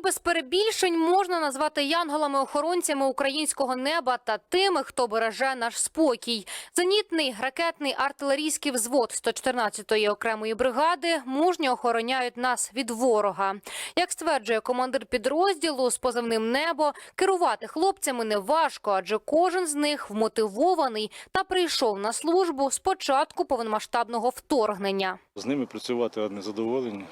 Їх без перебільшень можна назвати янголами-охоронцями українського неба та тими, хто береже наш спокій. Зенітний ракетний артилерійський взвод 114-ї окремої бригади мужньо охороняють нас від ворога. Як стверджує командир підрозділу з позивним небо, керувати хлопцями не важко, адже кожен з них вмотивований та прийшов на службу з початку повномасштабного вторгнення. З ними працювати одне задоволення.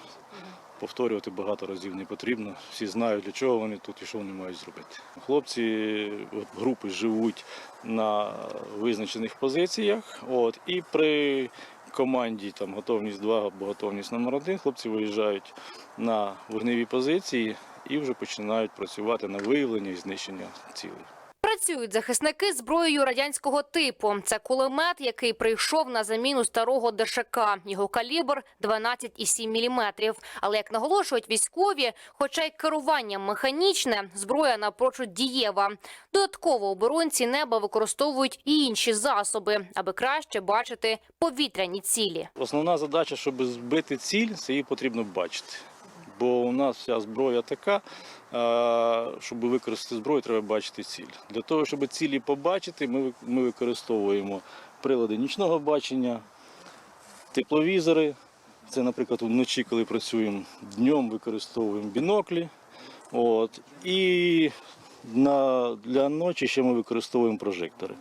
Повторювати багато разів не потрібно. Всі знають, для чого вони тут і що вони мають зробити. Хлопці групи живуть на визначених позиціях. От, і при команді там, готовність 2 або готовність номер 1 хлопці виїжджають на вогневі позиції і вже починають працювати на виявлення і знищення цілей. Працюють захисники зброєю радянського типу. Це кулемет, який прийшов на заміну старого ДШК. Його калібр 12,7 мм. Але як наголошують військові, хоча й керування механічне, зброя напрочуд дієва. Додатково оборонці неба використовують і інші засоби, аби краще бачити повітряні цілі. Основна задача, щоб збити ціль, це її потрібно бачити. Бо у нас вся зброя така, щоб використати зброю, треба бачити ціль. Для того, щоб цілі побачити, ми, ми використовуємо прилади нічного бачення, тепловізори. Це, наприклад, вночі, коли працюємо днем, використовуємо біноклі. От, і на, для ночі ще ми використовуємо прожектори.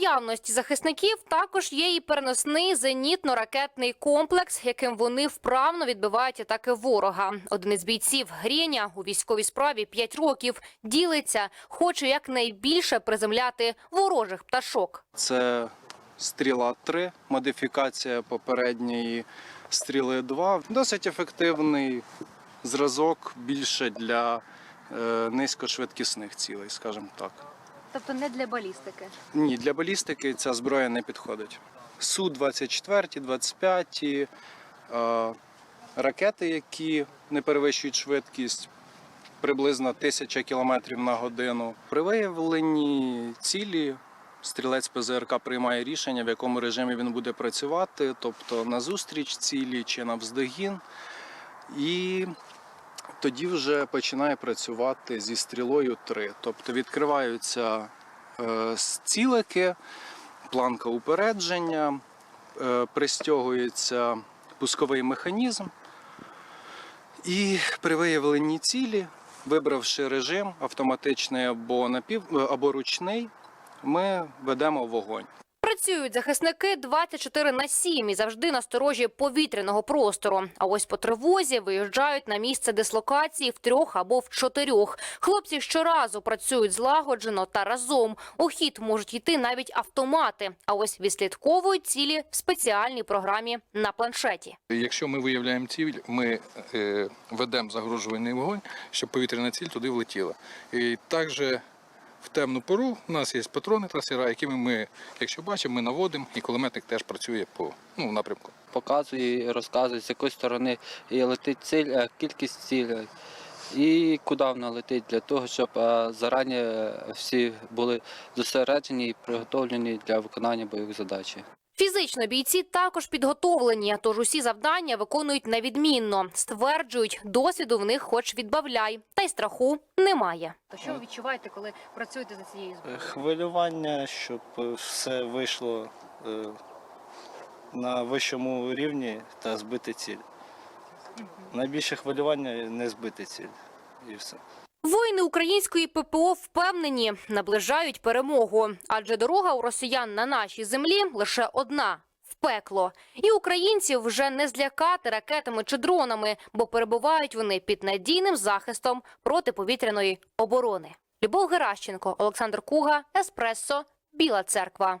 Наявності захисників також є і переносний зенітно-ракетний комплекс, яким вони вправно відбивають атаки ворога. Один із бійців Грєня у військовій справі 5 років ділиться, хоче якнайбільше приземляти ворожих пташок. Це стріла 3, модифікація попередньої стріли 2. Досить ефективний зразок більше для е, низькошвидкісних цілей, скажімо так. Тобто не для балістики. Ні, для балістики ця зброя не підходить. Су-24, 25, е, ракети, які не перевищують швидкість приблизно 1000 км на годину. При виявленні цілі стрілець ПЗРК приймає рішення, в якому режимі він буде працювати, тобто на зустріч цілі чи на вздогін. І тоді вже починає працювати зі стрілою 3. Тобто відкриваються е, цілики, планка упередження, е, пристягується пусковий механізм. І при виявленні цілі, вибравши режим автоматичний або, напів, е, або ручний, ми ведемо вогонь. Працюють захисники 24 на 7 і завжди на сторожі повітряного простору. А ось по тривозі виїжджають на місце дислокації в трьох або в чотирьох. Хлопці щоразу працюють злагоджено та разом. У хід можуть йти навіть автомати. А ось відслідковують цілі в спеціальній програмі на планшеті. Якщо ми виявляємо ціль, ми е, ведемо загрожувальний вогонь, щоб повітряна ціль туди влетіла. І також в темну пору у нас є патрони трасера, якими ми, якщо бачимо, ми наводимо, і кулеметник теж працює по ну, напрямку. показує розказує, з якої сторони летить ціль, е, кількість цілей і куди вона летить, для того, щоб е, зарані всі були зосереджені і приготовлені для виконання бойових задач. Фізично бійці також підготовлені, тож усі завдання виконують невідмінно. Стверджують, досвіду в них хоч відбавляй, та й страху немає. То що ви відчуваєте, коли працюєте за цією Е, Хвилювання, щоб е, все вийшло е, на вищому рівні та збити ціль. Найбільше хвилювання не збити ціль. І все. Воїни української ППО впевнені, наближають перемогу, адже дорога у росіян на нашій землі лише одна в пекло. І українців вже не злякати ракетами чи дронами, бо перебувають вони під надійним захистом протиповітряної оборони. Любов Геращенко, Олександр Куга, Еспресо, Біла Церква.